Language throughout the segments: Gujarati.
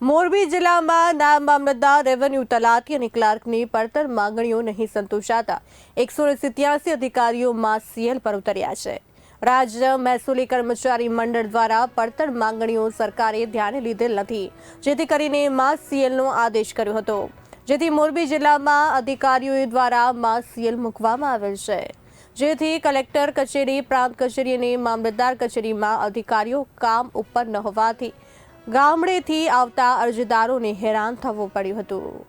મોરબી જિલ્લામાં નાયબ મામલતદાર રેવન્યુ તલાટી અને ક્લાર્કની પડતર માંગણીઓ નહીં સંતોષાતા એકસો સિત્યાસી અધિકારીઓ માં સીએલ પર ઉતર્યા છે. રાજ્ય મહેસૂલી કર્મચારી મંડળ દ્વારા પડતર માંગણીઓ સરકારે ધ્યાને લીધેલ નથી, જેથી કરીને માસ સીએલનો આદેશ કર્યો હતો. જેથી મોરબી જિલ્લામાં અધિકારીઓ દ્વારા માસ સીએલ મૂકવામાં આવેલ છે. જેથી કલેક્ટર કચેરી, પ્રાંત કચેરી અને મામલતદાર કચેરીમાં અધિકારીઓ કામ ઉપર ન હોવાથી ગામડેથી આવતા અરજદારોને હેરાન થવું પડ્યું હતું.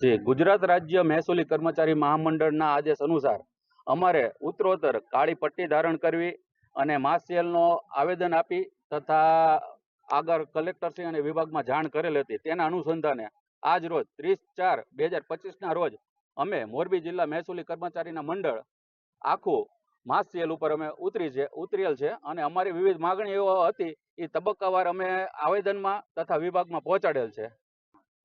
જે ગુજરાત રાજ્ય મહેસૂલી કર્મચારી મહામંડળના આદેશ અનુસાર અમારે ઉત્તરોત્તર કાળી પટ્ટી ધારણ કરવી અને માસેલનો આવેદન આપી તથા આગળ કલેક્ટરશ્રી અને વિભાગમાં જાણ કરેલ હતી. તેના અનુસંધાને આજ રોજ ત્રીસ ચાર બે હજાર પચીસના રોજ અમે મોરબી જિલ્લા મહેસૂલી કર્મચારીના મંડળ આખું માસેલ ઉપર અમે ઉતરી છે, ઉતરેલ છે અને અમારી વિવિધ માગણીઓ હતી, એ તબક્કાવાર અમે આવેદનમાં તથા વિભાગમાં પહોંચાડેલ છે.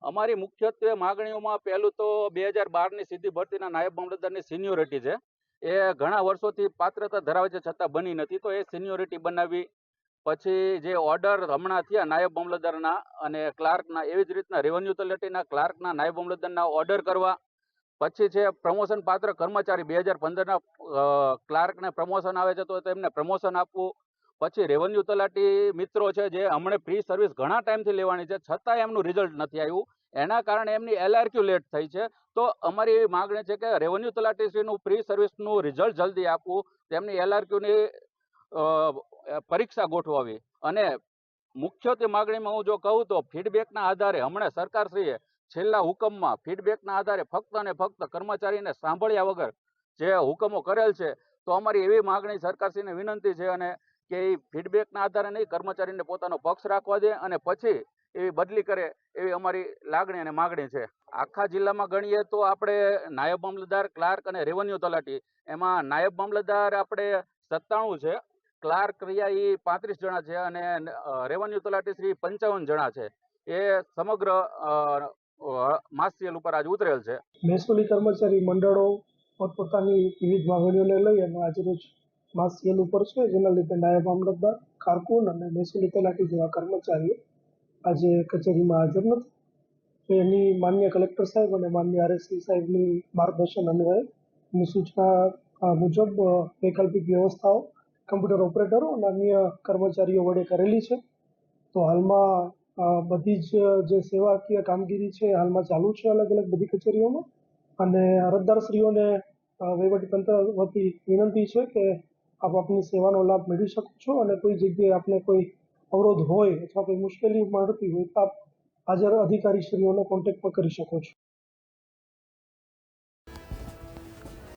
અમારી મુખ્યત્વે માગણીઓમાં પહેલું તો બે હજાર બારની સીધી ભરતીના નાયબ મામલતદારની સિનિયોરિટી છે. એ ઘણા વર્ષોથી પાત્રતા ધરાવે છે છતાં બની નથી, તો એ સિનિયોરિટી બનાવી પછી જે ઓર્ડર હમણાં થયા નાયબ મામલતદારના અને ક્લાર્કના, એવી જ રીતના રેવન્યુ તલેટીના ક્લાર્કના, નાયબ મામલતદારના ઓર્ડર કરવા પછી છે પ્રમોશન પાત્ર કર્મચારી બે હજાર પંદરના ક્લાર્કને પ્રમોશન આવે છે તો તેમને પ્રમોશન આપવું. પછી રેવન્યુ તલાટી મિત્રો છે જે હમણે પ્રી સર્વિસ ઘણા ટાઈમથી લેવાની છે છતાં એમનું રિઝલ્ટ નથી આવ્યું. એના કારણે એમની એલઆરક્યુ લેટ થઈ છે. તો અમારી એવી માગણી છે કે રેવન્યુ તલાટીશ્રીનું પ્રી સર્વિસનું રિઝલ્ટ જલ્દી આપવું, તેમની એલઆરક્યુની પરીક્ષા ગોઠવાવી. અને મુખ્યત્વે માગણીમાં હું જો કહું તો ફીડબેકના આધારે હમણાં સરકારશ્રીએ છેલ્લા હુકમમાં ફીડબેકના આધારે ફક્ત અને ફક્ત કર્મચારીને સાંભળ્યા વગર જે હુકમો કરેલ છે, તો અમારી એવી માગણી સરકારશ્રીને વિનંતી છે અને કે એ ફીડબેકના આધારે નહીં, કર્મચારીને પોતાનો પક્ષ રાખવા દે અને પછી એવી બદલી કરે એવી અમારી લાગણી અને માગણી છે. આખા જિલ્લામાં ગણીએ તો આપણે નાયબ મામલતદાર, ક્લાર્ક અને રેવન્યુ તલાટી, એમાં નાયબ મામલતદાર આપણે સત્તાણું છે, ક્લાર્ક રહ્યા એ પાંત્રીસ જણા છે અને રેવન્યુ તલાટી શ્રી પંચાવન જણા છે. એ સમગ્ર માસિયલ ઉપર આજ ઉતરેલ છે. મહેસૂલી કર્મચારી મંડળો પોતપોતાની વિવિધ માંગણીઓને લઈ અને આજરોજ માસ સેલ ઉપર છે, જેના લીધે નાયબ મામલતદાર કારકુન અને મહેસૂલી તલાટી જેવા કર્મચારીઓ આજે કચેરીમાં હાજર નથી. એની માન્ય કલેક્ટર સાહેબ અને માન્ય આરએસસી સાહેબની માર્ગદર્શન અન્વયે એની સૂચના મુજબ વૈકલ્પિક વ્યવસ્થાઓ, કમ્પ્યુટર ઓપરેટરો અને અન્ય કર્મચારીઓ વડે કરેલી છે. તો હાલમાં બધી જ, જે સેવાકીય કામગીરી છે, હાલમાં ચાલુ છે અલગ અલગ બધી કચેરીઓમાં. અને અરજદારશ્રીઓને વહીવટીતંત્ર વતી વિનંતી છે કે આપ આપની સેવાનો લાભ મેળવી શકો છો અને કોઈ જગ્યાએ આપને કોઈ અવરોધ હોય અથવા કોઈ મુશ્કેલી મળતી હોય તો આપ હાજર અધિકારીશ્રીઓનો કોન્ટેક્ટ પણ કરી શકો છો.